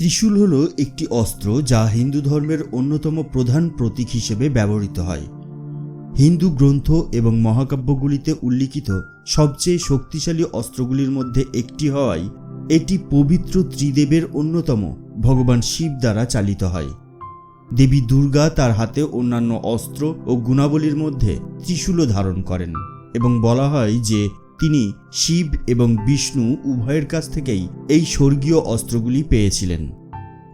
ত্রিশূল হল একটি অস্ত্র যা হিন্দু ধর্মের অন্যতম প্রধান প্রতীক হিসেবে ব্যবহৃত হয়। হিন্দু গ্রন্থ এবং মহাকাব্যগুলিতে উল্লিখিত সবচেয়ে শক্তিশালী অস্ত্রগুলির মধ্যে একটি হওয়ায় এটি পবিত্র ত্রিদেবের অন্যতম, ভগবান শিব দ্বারা চালিত হয়। দেবী দুর্গা তার হাতে অন্যান্য অস্ত্র ও গুণাবলীর মধ্যে ত্রিশূলও ধারণ করেন এবং বলা হয় যে তিনি শিব এবং বিষ্ণু উভয়ের কাছ থেকেই এই স্বর্গীয় অস্ত্রগুলি পেয়েছিলেন।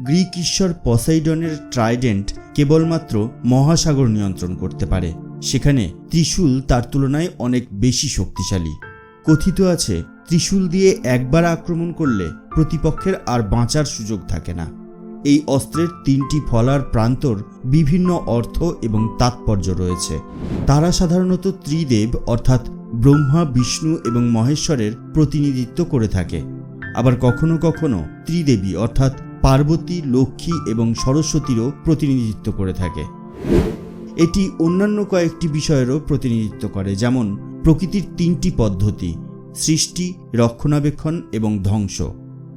গ্রিক ঈশ্বর পসাইডনের ট্রাইডেন্ট কেবলমাত্র মহাসাগর নিয়ন্ত্রণ করতে পারে। সেখানে ত্রিশূল তার তুলনায় অনেক বেশি শক্তিশালী। কথিত আছে, ত্রিশূল দিয়ে একবার আক্রমণ করলে প্রতিপক্ষের আর বাঁচার সুযোগ থাকে না। এই অস্ত্রের তিনটি ফলার প্রান্তর বিভিন্ন অর্থ এবং তাৎপর্য রয়েছে। তারা সাধারণত ত্রিদেব অর্থাৎ ব্রহ্মা, বিষ্ণু এবং মহেশ্বরের প্রতিনিধিত্ব করে থাকে। আবার কখনো কখনো ত্রিদেবী অর্থাৎ পার্বতী, লক্ষ্মী এবং সরস্বতীরও প্রতিনিধিত্ব করে থাকে। এটি অন্যান্য কয়েকটি বিষয়েরও প্রতিনিধিত্ব করে, যেমন প্রকৃতির তিনটি পদ্ধতি, সৃষ্টি, রক্ষণাবেক্ষণ এবং ধ্বংস।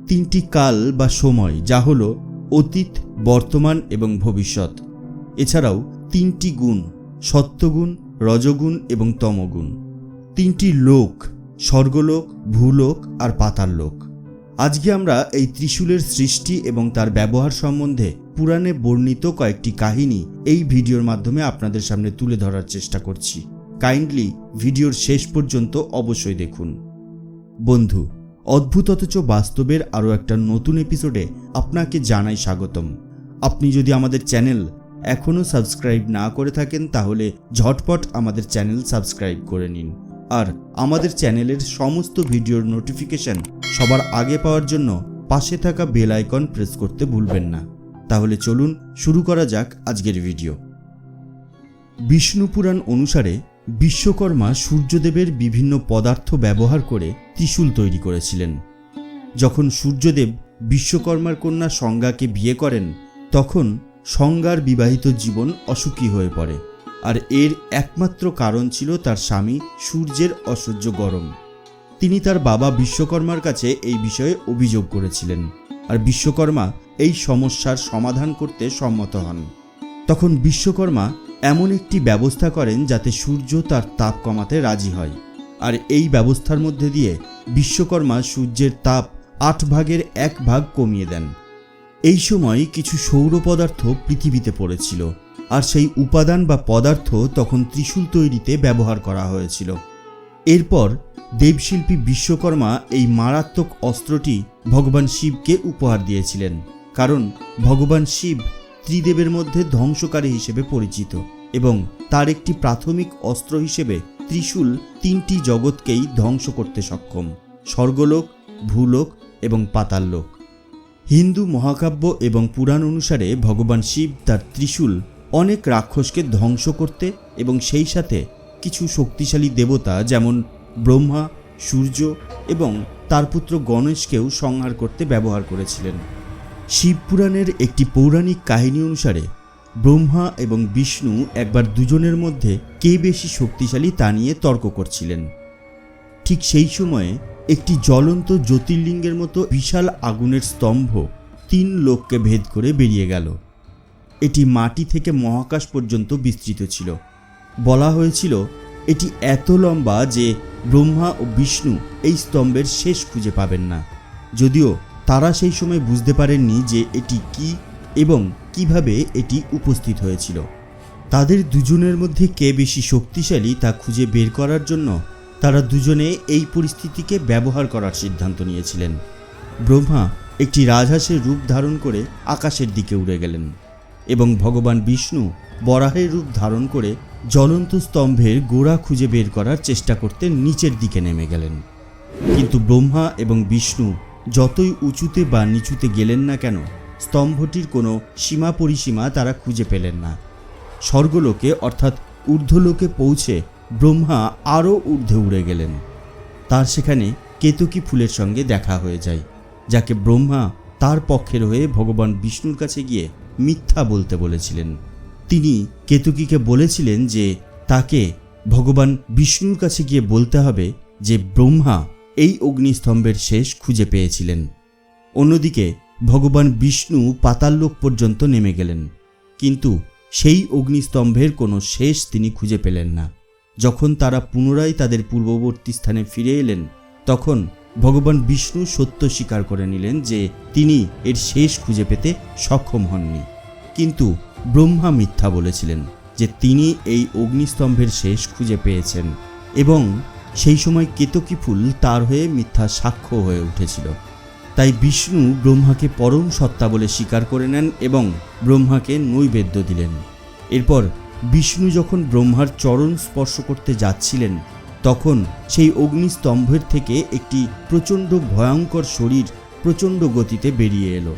তিনটি কাল বা সময়, যা হল অতীত, বর্তমান এবং ভবিষ্যৎ। এছাড়াও তিনটি গুণ, সত্যগুণ, রজগুণ এবং তমগুণ। তিনটি লোক, স্বর্গলোক, ভূলোক আর পাতাল লোক আজকে আমরা এই ত্রিশূলের সৃষ্টি এবং তার ব্যবহার সম্বন্ধে পুরাণে বর্ণিত কয়েকটি কাহিনী এই ভিডিওর মাধ্যমে আপনাদের সামনে তুলে ধরার চেষ্টা করছি। কাইন্ডলি ভিডিওর শেষ পর্যন্ত অবশ্যই দেখুন। বন্ধু, অদ্ভুত অথচ বাস্তবের আরও একটা নতুন এপিসোডে আপনাকে জানাই স্বাগতম। আপনি যদি আমাদের চ্যানেল এখনও সাবস্ক্রাইব না করে থাকেন, তাহলে ঝটপট আমাদের চ্যানেল সাবস্ক্রাইব করে নিন। আর আমাদের চ্যানেলের সমস্ত ভিডিওর নোটিফিকেশন সবার আগে পাওয়ার জন্য পাশে থাকা বেল আইকন প্রেস করতে ভুলবেন না। তাহলে চলুন শুরু করা যাক আজকের ভিডিও। বিষ্ণু পুরাণ অনুসারে বিশ্বকর্মা সূর্যদেবের বিভিন্ন পদার্থ ব্যবহার করে ত্রিশূল তৈরি করেছিলেন। যখন সূর্যদেব বিশ্বকর্মার কন্যা সংজ্ঞাকে বিয়ে করেন, তখন সংজ্ঞার বিবাহিত জীবন অসুখী হয়ে পড়ে। আর এর একমাত্র কারণ ছিল তার স্বামী সূর্যের অসহ্য গরম। তিনি তার বাবা বিশ্বকর্মার কাছে এই বিষয়ে অভিযোগ করেছিলেন। আর বিশ্বকর্মা এই সমস্যার সমাধান করতে সম্মত হন। তখন বিশ্বকর্মা এমন একটি ব্যবস্থা করেন যাতে সূর্য তার তাপ কমাতে রাজি হয়। আর এই ব্যবস্থার মধ্যে দিয়ে বিশ্বকর্মা সূর্যের তাপ আট ভাগের এক ভাগ কমিয়ে দেন। এই সময় কিছু সৌর পদার্থ পৃথিবীতে পড়েছিল, আর সেই উপাদান বা পদার্থ তখন ত্রিশূল তৈরিতে ব্যবহার করা হয়েছিল। এরপর দেবশিল্পী বিশ্বকর্মা এই মারাত্মক অস্ত্রটি ভগবান শিবকে উপহার দিয়েছিলেন, কারণ ভগবান শিব ত্রিদেবের মধ্যে ধ্বংসকারী হিসেবে পরিচিত এবং তার একটি প্রাথমিক অস্ত্র হিসেবে ত্রিশূল তিনটি জগৎকেই ধ্বংস করতে সক্ষম, স্বর্গলোক, ভূলোক এবং পাতাললোক। হিন্দু মহাকাব্য এবং পুরাণ অনুসারে ভগবান শিব তার ত্রিশূল অনেক রাক্ষসকে ধ্বংস করতে এবং সেই সাথে কিছু শক্তিশালী দেবতা যেমন ব্রহ্মা, সূর্য এবং তার পুত্র গণেশকেও সংহার করতে ব্যবহার করেছিলেন। শিবপুরাণের একটি পৌরাণিক কাহিনী অনুসারে, ব্রহ্মা এবং বিষ্ণু একবার দুজনের মধ্যে কে বেশি শক্তিশালী তা নিয়ে তর্ক করছিলেন। ঠিক সেই সময়ে একটি জ্বলন্ত জ্যোতির্লিঙ্গের মতো বিশাল আগুনের স্তম্ভ তিন লোককে ভেদ করে বেরিয়ে গেল। এটি মাটি থেকে মহাকাশ পর্যন্ত বিস্তৃত ছিল। বলা হয়েছিল, এটি এত লম্বা যে ব্রহ্মা ও বিষ্ণু এই স্তম্ভের শেষ খুঁজে পাবেন না। যদিও তারা সেই সময় বুঝতে পারেননি যে এটি কি এবং কীভাবে এটি উপস্থিত হয়েছিল। তাদের দুজনের মধ্যে কে বেশি শক্তিশালী তা খুঁজে বের করার জন্য তারা দুজনে এই পরিস্থিতিকে ব্যবহার করার সিদ্ধান্ত নিয়েছিলেন। ব্রহ্মা একটি রাজহাঁসের রূপ ধারণ করে আকাশের দিকে উড়ে গেলেন এবং ভগবান বিষ্ণু বরাহের রূপ ধারণ করে জ্বলন্ত স্তম্ভের গোড়া খুঁজে বের করার চেষ্টা করতে নিচের দিকে নেমে গেলেন। কিন্তু ব্রহ্মা এবং বিষ্ণু যতই উঁচুতে বা নিচুতে গেলেন না কেন, স্তম্ভটির কোনো সীমা পরিসীমা তারা খুঁজে পেলেন না। স্বর্গলোকে অর্থাৎ ঊর্ধ্বলোকে পৌঁছে ব্রহ্মা আরও ঊর্ধ্বে উড়ে গেলেন। তার সেখানে কেতকী ফুলের সঙ্গে দেখা হয়ে যায়, যাকে ব্রহ্মা তার পক্ষের হয়ে ভগবান বিষ্ণুর কাছে গিয়ে মিথ্যা বলতে বলেছিলেন। তিনি কেতকীকে বলেছিলেন যে তাকে ভগবান বিষ্ণুর কাছে গিয়ে বলতে হবে যে ব্রহ্মা এই অগ্নিস্তম্ভের শেষ খুঁজে পেয়েছিলেন। অন্যদিকে ভগবান বিষ্ণু পাতাললোক পর্যন্ত নেমে গেলেন, কিন্তু সেই অগ্নিস্তম্ভের কোনো শেষ তিনি খুঁজে পেলেন না। যখন তারা পুনরায় তাদের পূর্ববর্তী স্থানে ফিরে এলেন, তখন ভগবান বিষ্ণু সত্য স্বীকার করে নিলেন যে তিনি এর শেষ খুঁজে পেতে সক্ষম হননি। কিন্তু ব্রহ্মা মিথ্যা বলেছিলেন যে তিনি এই অগ্নিস্তম্ভের শেষ খুঁজে পেয়েছেন এবং সেই সময় কেতকী ফুল তার হয়ে মিথ্যা সাক্ষ্য হয়ে উঠেছিল। তাই বিষ্ণু ব্রহ্মাকে পরম সত্তা বলে স্বীকার করে নেন এবং ব্রহ্মাকে নৈবেদ্য দিলেন। এরপর বিষ্ণু যখন ব্রহ্মার চরণ স্পর্শ করতে যাচ্ছিলেন, তখন সেই অগ্নিস্তম্ভের থেকে একটি প্রচণ্ড ভয়ঙ্কর শরীর প্রচণ্ড গতিতে বেরিয়ে এলো।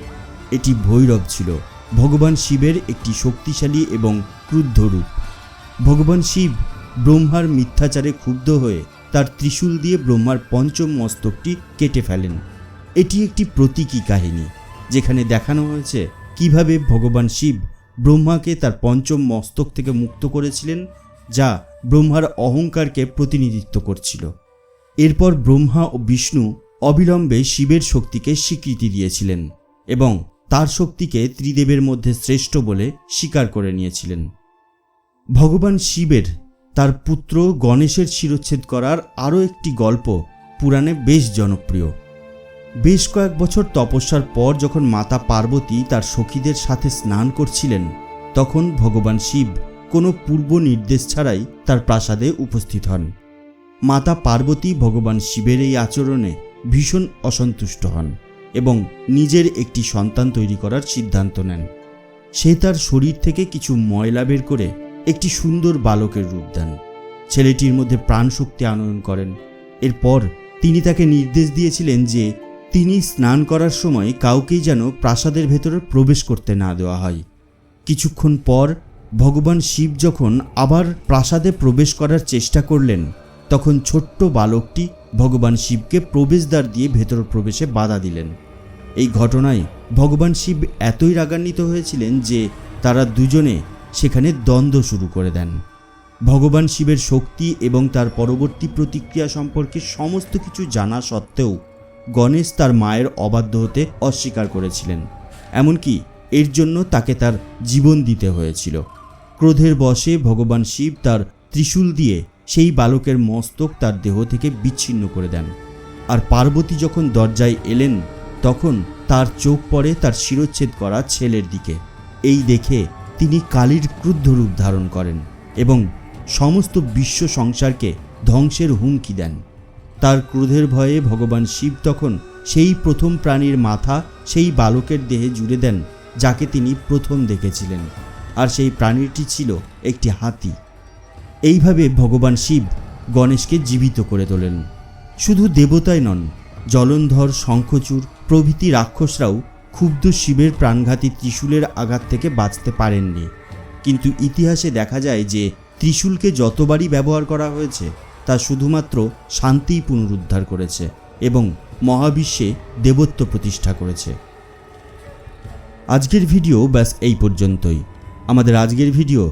এটি ভৈরব ছিল। ভগবান শিবের একটি শক্তিশালী এবং ক্রুদ্ধ রূপ। ভগবান শিব ব্রহ্মার মিথ্যাচারে ক্ষুব্ধ হয়ে তার ত্রিশূল দিয়ে ব্রহ্মার পঞ্চম মস্তকটি কেটে ফেলেন। এটি একটি প্রতীকী কাহিনী, যেখানে দেখানো হয়েছে কীভাবে ভগবান শিব ব্রহ্মাকে তার পঞ্চম মস্তক থেকে মুক্ত করেছিলেন, যা ব্রহ্মার অহংকারকে প্রতিনিধিত্ব করছিল। এরপর ব্রহ্মা ও বিষ্ণু অবিলম্বে শিবের শক্তিকে স্বীকৃতি দিয়েছিলেন এবং তার শক্তিকে ত্রিদেবের মধ্যে শ্রেষ্ঠ বলে স্বীকার করে নিয়েছিলেন। ভগবান শিবের, তার পুত্র গণেশের শিরচ্ছেদ করার আরও একটি গল্প পুরাণে বেশ জনপ্রিয়। বেশ কয়েক বছর তপস্যার পর যখন মাতা পার্বতী তার সখীদের সাথে স্নান করছিলেন, তখন ভগবান শিব কোনো পূর্ব নির্দেশ ছাড়াই তার প্রাসাদে উপস্থিত হন। মাতা পার্বতী ভগবান শিবের এই আচরণে ভীষণ অসন্তুষ্ট হন। এবং নিজের একটি সন্তান তৈরি করার সিদ্ধান্ত নেন। সে তার শরীর থেকে কিছু ময়লা বের করে একটি সুন্দর বালকের রূপ দেন। ছেলেটির মধ্যে প্রাণশক্তি আনয়ন করেন। এরপর তিনি তাকে নির্দেশ দিয়েছিলেন যে তিনি স্নান করার সময় কাউকেই যেন প্রাসাদের ভেতরে প্রবেশ করতে না দেওয়া হয়। কিছুক্ষণ পর ভগবান শিব যখন আবার প্রাসাদে প্রবেশ করার চেষ্টা করলেন তখন ছোট্ট বালকটি ভগবান শিবকে প্রবেশদ্বার দিয়ে ভেতর প্রবেশে বাধা দিলেন। এই ঘটনায় ভগবান শিব এতই রাগান্বিত হয়েছিলেন যে তারা দুজনে সেখানে দ্বন্দ্ব শুরু করে দেন। ভগবান শিবের শক্তি এবং তার পরবর্তী প্রতিক্রিয়া সম্পর্কে সমস্ত কিছু জানা সত্ত্বেও গণেশ তার মায়ের অবাধ্য হতে অস্বীকার করেছিলেন। এমনকি এর জন্য তাকে তার জীবন দিতে হয়েছিল। ক্রোধের বশে ভগবান শিব তার ত্রিশূল দিয়ে সেই বালকের মস্তক তার দেহ থেকে বিচ্ছিন্ন করে দেন। আর পার্বতী যখন দরজায় এলেন, তখন তার চোখ পড়ে তার শিরচ্ছেদ করা ছেলের দিকে। এই দেখে তিনি কালীর ক্রুদ্ধ রূপ ধারণ করেন এবং সমস্ত বিশ্ব সংসারকে ধ্বংসের হুমকি দেন। তার ক্রোধের ভয়ে ভগবান শিব তখন সেই প্রথম প্রাণীর মাথা সেই বালকের দেহে জুড়ে দেন, যাকে তিনি প্রথম দেখেছিলেন। আর সেই প্রাণীটি ছিল একটি হাতি। এইভাবে ভগবান শিব গণেশকে জীবিত করে তোলেন। শুধু দেবতাই নন, জলন্ধর, শঙ্খচূড় প্রভৃতি রাক্ষসরাও ক্ষুব্ধ শিবের প্রাণঘাতী ত্রিশূলের আঘাত থেকে বাঁচতে পারেননি। কিন্তু ইতিহাসে দেখা যায় যে ত্রিশূলকে যতবারই ব্যবহার করা হয়েছে, তা শুধুমাত্র শান্তিই পুনরুদ্ধার করেছে এবং মহাবিশ্বে দেবত্ব প্রতিষ্ঠা করেছে। আজকের ভিডিও ব্যাস এই পর্যন্তই। আমাদের আজকের ভিডিও